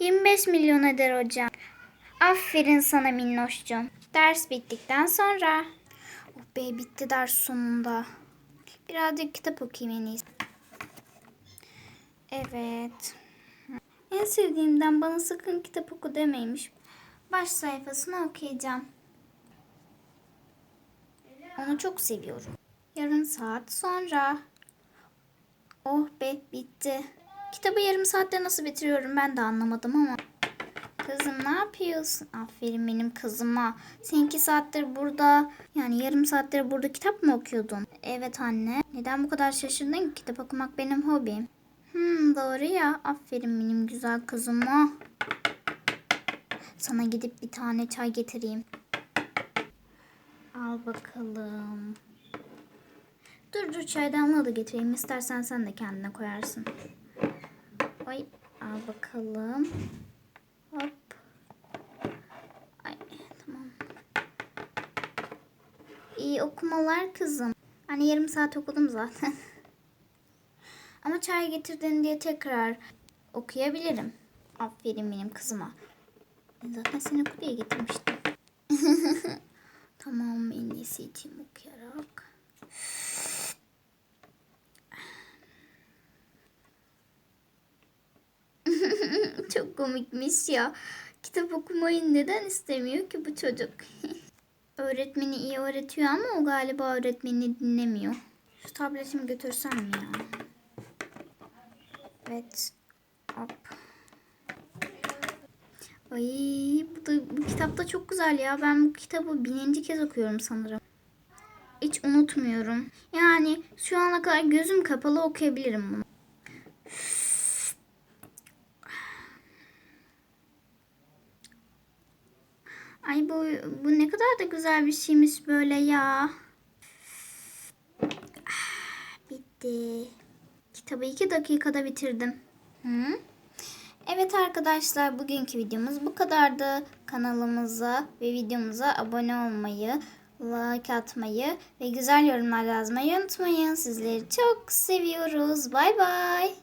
25 milyon eder hocam. Aferin sana minnoşcuğum. Ders bittikten sonra. Oh be bitti ders sonunda. Birazcık kitap okuyayım en iyisi. Evet. En sevdiğimden bana sakın kitap oku demeymiş. Baş sayfasını okuyacağım. Onu çok seviyorum. Yarım saat sonra. Oh be bitti. Kitabı yarım saatte nasıl bitiriyorum ben de anlamadım ama. Kızım ne yapıyorsun? Aferin benim kızıma. Sen iki saattir burada yani yarım saattir burada kitap mı okuyordun? Evet anne. Neden bu kadar şaşırdın ki? Kitap okumak benim hobim. Hmm, doğru ya. Aferin benim güzel kızıma. Sana gidip bir tane çay getireyim. Al bakalım. Dur dur çaydanlığı da getireyim. İstersen sen de kendine koyarsın. Oy al bakalım. Hop. Ay tamam. İyi okumalar kızım. Hani yarım saat okudum zaten. Ama çay getirdin diye tekrar okuyabilirim. Aferin benim kızıma. Zaten seni buraya getirmiştim. tamam en iyisi okuyarak. Çok komikmiş ya. Kitap okumayı neden istemiyor ki bu çocuk? Öğretmeni iyi öğretiyor ama o galiba öğretmenini dinlemiyor. Şu tabletimi götürsem mi ya? Evet. Hop. Ay bu, da, bu kitap da çok güzel ya. Ben bu kitabı bininci kez okuyorum sanırım. Hiç unutmuyorum. Yani şu ana kadar gözüm kapalı okuyabilirim bunu. Ay bu, bu ne kadar da güzel bir şeymiş böyle ya. Ah, Bitti. Kitabı iki dakikada bitirdim. Hı? Evet arkadaşlar bugünkü videomuz bu kadardı. Kanalımıza ve videomuza abone olmayı, like atmayı ve güzel yorumlar yazmayı unutmayın. Sizleri çok seviyoruz. Bay bay.